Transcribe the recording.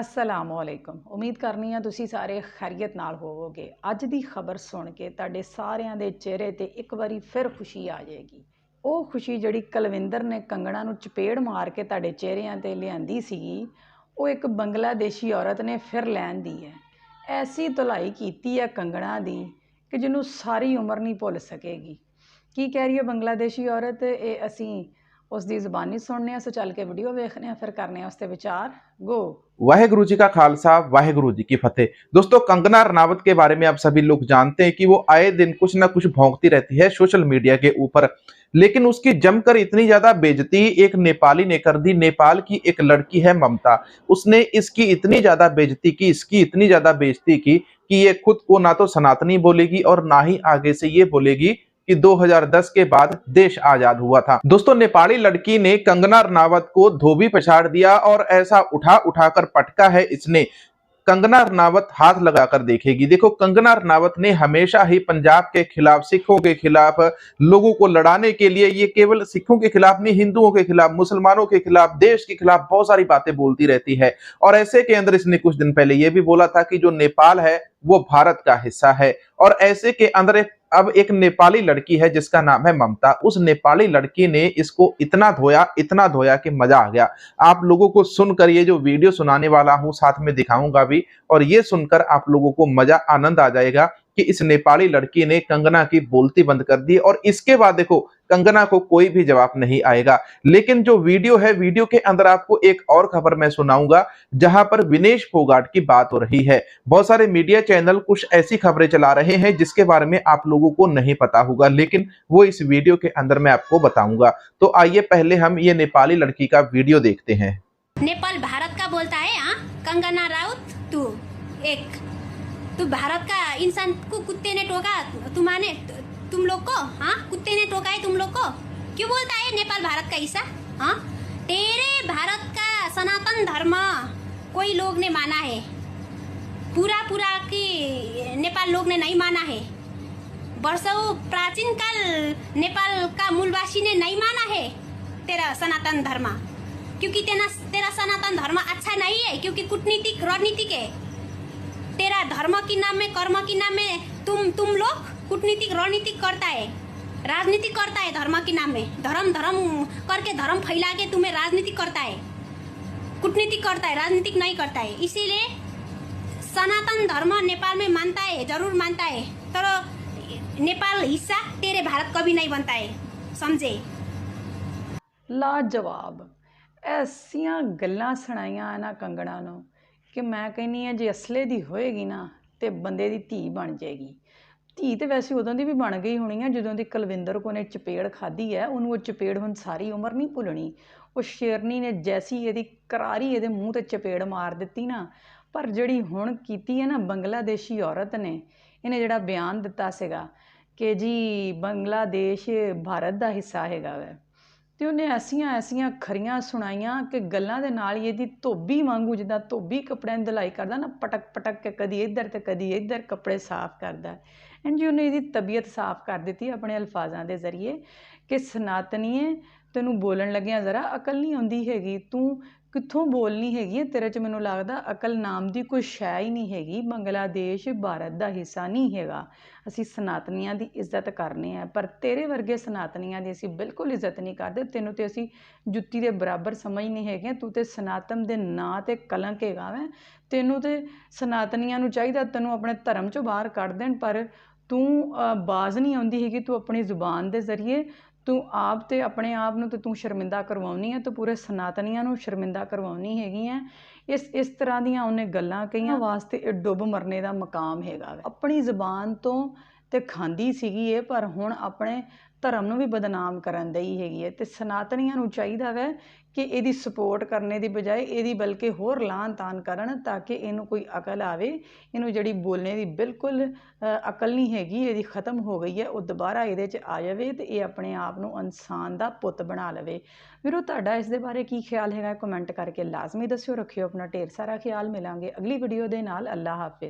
ਅਸਲਾਮੁਅਲੈਕਮ। ਉਮੀਦ ਕਰਨੀ ਆ ਤੁਸੀਂ ਸਾਰੇ ਖੈਰੀਅਤ ਨਾਲ ਹੋਵੋਗੇ। ਅੱਜ ਦੀ ਖਬਰ ਸੁਣ ਕੇ ਤੁਹਾਡੇ ਸਾਰਿਆਂ ਦੇ ਚਿਹਰੇ ਤੇ ਇੱਕ ਵਾਰੀ ਫਿਰ ਖੁਸ਼ੀ ਆ ਜਾਏਗੀ। ਉਹ ਖੁਸ਼ੀ ਜਿਹੜੀ ਕਲਵਿੰਦਰ ਨੇ ਕੰਗਣਾ ਨੂੰ ਚਪੇੜ ਮਾਰ ਕੇ ਤੁਹਾਡੇ ਚਿਹਰਿਆਂ ਤੇ ਲਿਆਂਦੀ ਸੀਗੀ, ਉਹ ਇੱਕ ਬੰਗਲਾਦੇਸ਼ੀ ਔਰਤ ਨੇ ਫਿਰ ਲੈਣ ਦੀ ਹੈ। ਐਸੀ ਧੁਲਾਈ ਕੀਤੀ ਹੈ ਕੰਗਣਾ ਦੀ ਕਿ ਜਿਹਨੂੰ ਸਾਰੀ ਉਮਰ ਨਹੀਂ ਭੁੱਲ ਸਕੇਗੀ। ਕੀ ਕਹਿ ਰਹੀ ਹੈ ਬੰਗਲਾਦੇਸ਼ੀ ਔਰਤ? ਇਹ ਅਸੀਂ ਉਸ ਦੀ ਜ਼ੁਬਾਨੀ ਸੁਣਨੇ ਆ ਸੋ ਚੱਲ ਕੇ ਵੀਡੀਓ ਵੇਖਨੇ ਆ ਫਿਰ ਕਰਨੇ ਆ ਉਸ ਤੇ ਵਿਚਾਰ ਗੋ वाहेगुरु जी का खालसा वाहेगुरु जी की फतेह दोस्तों कंगना रनावत के बारे में आप सभी लोग जानते हैं कि वो आए दिन कुछ ना कुछ भौंकती रहती है सोशल मीडिया के ऊपर लेकिन उसकी जमकर इतनी ज्यादा बेजती एक नेपाली ने कर दी नेपाल की एक लड़की है ममता उसने इसकी इतनी ज्यादा बेजती की इसकी इतनी ज्यादा बेजती की कि ये खुद को ना तो सनातनी बोलेगी और ना ही आगे से ये बोलेगी कि 2010 के बाद देश आज़ाद हुआ था। दोस्तों, नेपाली लड़की ने कंगना रनावत को धोबी पछाड़ दिया और ऐसा उठा उठाकर पटका है इसने। कंगना रनावत हाथ लगाकर देखेगी। देखो, कंगना रनावत ने हमेशा ही पंजाब के खिलाफ, सिखों के खिलाफ, लोगों को लड़ाने के लिए, ये केवल सिखों के खिलाफ नहीं, हिंदुओं के खिलाफ, मुसलमानों के खिलाफ, देश के खिलाफ बहुत सारी बातें बोलती रहती है। और ऐसे के अंदर इसने कुछ दिन पहले ये भी बोला था कि जो नेपाल है वो भारत का हिस्सा है। और ऐसे के अंदर एक, अब एक नेपाली लड़की है जिसका नाम है ममता। उस नेपाली लड़की ने इसको इतना धोया इतना धोया कि मज़ा आ गया। आप लोगों को सुनकर ये जो वीडियो सुनाने वाला हूँ, साथ में दिखाऊँगा भी। और ये सुनकर आप लोगों को मज़ा, आनंद आ जाएगा। कि इस नेपाली लड़की ने कंगना की बोलती बंद कर दी और इसके बाद देखो, कंगना को कोई भी जवाब नहीं आएगा। लेकिन जो वीडियो है, वीडियो के अंदर आपको एक और खबर मैं सुनाऊँगा, जहाँ पर विनेश फोगाट की बात हो रही है। बहुत सारे मीडिया चैनल कुछ ऐसी खबरें चला रहे हैं जिसके बारे में आप लोगों को नहीं पता होगा, लेकिन वो इस वीडियो के अंदर मैं आपको बताऊँगा। तो आइए पहले हम ये नेपाली लड़की का वीडियो देखते हैं। नेपाल भारत का बोलता है हाँ? कंगना राउत, तू, एक। तू भारत का इंसान को कुत्ते ने टोका तुम्हारे तुम लोग को हाँ? कुत्ते ने टोका है तुम लोग को? क्यों बोलता है नेपाल भारत का हिस्सा हाँ? तेरे भारत का सनातन धर्म कोई लोग ने माना है? पूरा पूरा की नेपाल लोग ने नहीं माना है। वर्षों प्राचीन काल नेपाल का मूलवासी ने नहीं माना है तेरा सनातन धर्म। क्योंकि तेरा तेरा सनातन धर्म अच्छा नहीं है क्योंकि कूटनीतिक रणनीतिक है। तेरा धर्म के नाम में कर्म के नाम में तुम तुम लोग कूटनीतिक रणनीतिक करता है। राजनीति करता है धर्म के नाम। में धर्म धर्म करके धर्म फैला के तुम्हें राजनीति करता है। कूटनीति करता है राजनीतिक नहीं करता है। इसीलिए सनातन धर्म नेपाल में मानता है, ज़रूर मानता है। तर नेपाल हिस्सा तेरे भारत कभी नहीं बनता है। समझे? लाजवाब। ऐसा गल् सुनाइया ना। कंगड़ा ਕਿ ਮੈਂ ਕਹਿੰਨੀ ਆ ਜੇ ਅਸਲੇ ਦੀ ਹੋਏਗੀ ਨਾ, ਤੇ ਬੰਦੇ ਦੀ ਧੀ ਬਣ ਜਾਏਗੀ। ਧੀ ਤੇ ਵੈਸੇ ਉਦੋਂ ਦੀ ਵੀ ਬਣ ਗਈ ਹੋਣੀ ਆ, ਜਦੋਂ ਦੀ ਕੁਲਵਿੰਦਰ ਕੋ ਨੇ ਚਪੇੜ ਖਾਧੀ ਹੈ ਉਹਨੂੰ ਉਹ ਚਪੇੜ ਹੁਣ ਸਾਰੀ ਉਮਰ ਨਹੀਂ ਭੁੱਲਣੀ। ਉਹ ਸ਼ੇਰਨੀ ਨੇ ਜੈਸੀ ਇਹਦੀ ਕਰਾਰੀ ਇਹਦੇ ਮੂੰਹ ਤੇ ਚਪੇੜ ਮਾਰ ਦਿੱਤੀ ਨਾ, ਪਰ ਜਿਹੜੀ ਹੁਣ ਕੀਤੀ ਹੈ ਨਾ ਬੰਗਲਾਦੇਸ਼ੀ ਔਰਤ ਨੇ, ਇਹਨੇ ਜਿਹੜਾ ਬਿਆਨ ਦਿੱਤਾ ਸੀਗਾ ਕਿ ਜੀ ਬੰਗਲਾਦੇਸ਼ ਭਾਰਤ ਦਾ ਹਿੱਸਾ ਹੈਗਾ ਵੈ। ਤੇ ਉਹਨੇ ਐਸੀਆਂ ਐਸੀਆਂ ਖਰੀਆਂ ਸੁਣਾਈਆਂ ਕਿ ਗੱਲਾਂ ਦੇ ਨਾਲ ਹੀ ਇਹਦੀ ਧੋਬੀ ਵਾਂਗੂ ਜਿੱਦਾਂ ਧੋਬੀ ਕੱਪੜਿਆਂ ਦੀ ਧੁਲਾਈ ਕਰਦਾ ਨਾ, ਪਟਕ ਪਟਕ ਕੇ ਕਦੀ ਇੱਧਰ ਤੇ ਕਦੀ ਇੱਧਰ ਕੱਪੜੇ ਸਾਫ਼ ਕਰਦਾ। ਐਂਡ ਜੀ ਉਹਨੇ ਇਹਦੀ ਤਬੀਅਤ ਸਾਫ਼ ਕਰ ਦਿੱਤੀ ਆਪਣੇ ਅਲਫਾਜ਼ਾਂ ਦੇ ਜ਼ਰੀਏ ਕਿ ਸਨਾਤਨੀਏ ਤੈਨੂੰ ਬੋਲਣ ਲੱਗਿਆ ਜ਼ਰਾ ਅਕਲ ਨਹੀਂ ਆਉਂਦੀ ਹੈਗੀ, ਤੂੰ ਕਿੱਥੋਂ ਬੋਲਣੀ ਹੈਗੀ ਹੈ ਤੇਰੇ 'ਚ ਮੈਨੂੰ ਲੱਗਦਾ ਅਕਲ ਨਾਮ ਦੀ ਕੋਈ ਸ਼ੈ ਹੀ ਨਹੀਂ ਹੈਗੀ, ਬੰਗਲਾਦੇਸ਼ ਭਾਰਤ ਦਾ ਹਿੱਸਾ ਨਹੀਂ ਹੈਗਾ। ਅਸੀਂ ਸਨਾਤਨੀਆਂ ਦੀ ਇੱਜ਼ਤ ਕਰਨੇ ਆ, ਪਰ ਤੇਰੇ ਵਰਗੇ ਸਨਾਤਨੀਆਂ ਦੀ ਅਸੀਂ ਬਿਲਕੁਲ ਇੱਜ਼ਤ ਨਹੀਂ ਕਰਦੇ। ਤੈਨੂੰ ਤੇ ਅਸੀਂ ਜੁੱਤੀ ਦੇ ਬਰਾਬਰ ਸਮਝ ਨਹੀਂ ਹੈਗੇ ਤੂੰ ਤੇ ਸਨਾਤਨ ਦੇ ਨਾਂ ਤੇ ਕਲੰਕ ਹੈਗਾ ਵੈ। ਤੈਨੂੰ ਤੇ ਸਨਾਤਨੀਆਂ ਨੂੰ ਚਾਹੀਦਾ ਤੈਨੂੰ ਆਪਣੇ ਧਰਮ ਚੋਂ ਬਾਹਰ ਕੱਢ ਦੇਣ, ਪਰ ਤੂੰ ਬਾਜ਼ ਨਹੀਂ ਆਉਂਦੀ ਹੈਗੀ, ਤੂੰ ਆਪਣੀ ਜ਼ੁਬਾਨ ਦੇ ਜ਼ਰੀਏ ਤੂੰ ਆਪ ਤੇ ਆਪਣੇ ਆਪ ਨੂੰ ਤੇ ਤੂੰ ਸ਼ਰਮਿੰਦਾ ਕਰਵਾਉਣੀ ਹੈ ਤੇ ਪੂਰੇ ਸਨਾਤਨੀਆਂ ਨੂੰ ਸ਼ਰਮਿੰਦਾ ਕਰਵਾਉਣੀ ਹੈਗੀ ਹੈ ਇਸ ਇਸ ਤਰ੍ਹਾਂ ਦੀਆਂ ਉਹਨੇ ਗੱਲਾਂ ਕਹੀਆਂ ਵਾਸਤੇ ਇਹ ਡੁੱਬ ਮਰਨੇ ਦਾ ਮਕਾਮ ਹੈਗਾ। ਆਪਣੀ ਜ਼ੁਬਾਨ ਤੋਂ ਤੇ ਖਾਂਦੀ ਸੀਗੀ ਇਹ ਪਰ ਹੁਣ ਆਪਣੇ ਧਰਮ ਨੂੰ ਵੀ ਬਦਨਾਮ ਕਰਨ ਦਈ ਹੈਗੀ ਹੈ ਅਤੇ ਸਨਾਤਨੀਆਂ ਨੂੰ ਚਾਹੀਦਾ ਵੈ ਕਿ ਇਹਦੀ ਸਪੋਰਟ ਕਰਨੇ ਦੀ ਬਜਾਏ ਇਹਦੀ ਬਲਕਿ ਹੋਰ ਲਾਹਨ ਤਾਨ ਕਰਨ ਤਾਂ ਕਿ ਇਹਨੂੰ ਕੋਈ ਅਕਲ ਆਵੇ, ਇਹਨੂੰ ਜਿਹੜੀ ਬੋਲਣੇ ਦੀ ਬਿਲਕੁਲ ਅਕਲ ਨਹੀਂ ਹੈਗੀ, ਇਹਦੀ ਖਤਮ ਹੋ ਗਈ ਹੈ, ਉਹ ਦੁਬਾਰਾ ਇਹਦੇ 'ਚ ਆ ਜਾਵੇ ਅਤੇ ਇਹ ਆਪਣੇ ਆਪ ਨੂੰ ਇਨਸਾਨ ਦਾ ਪੁੱਤ ਬਣਾ ਲਵੇ। ਵੀਰੋ, ਤੁਹਾਡਾ ਇਸ ਦੇ ਬਾਰੇ ਕੀ ਖਿਆਲ ਹੈਗਾ? ਕਮੈਂਟ ਕਰਕੇ ਲਾਜ਼ਮੀ ਦੱਸਿਓ, ਰੱਖਿਓ ਆਪਣਾ ਢੇਰ ਸਾਰਾ ਖਿਆਲ, ਮਿਲਾਂਗੇ ਅਗਲੀ ਵੀਡੀਓ ਦੇ ਨਾਲ ਅੱਲਾ ਹਾਫਿਜ਼।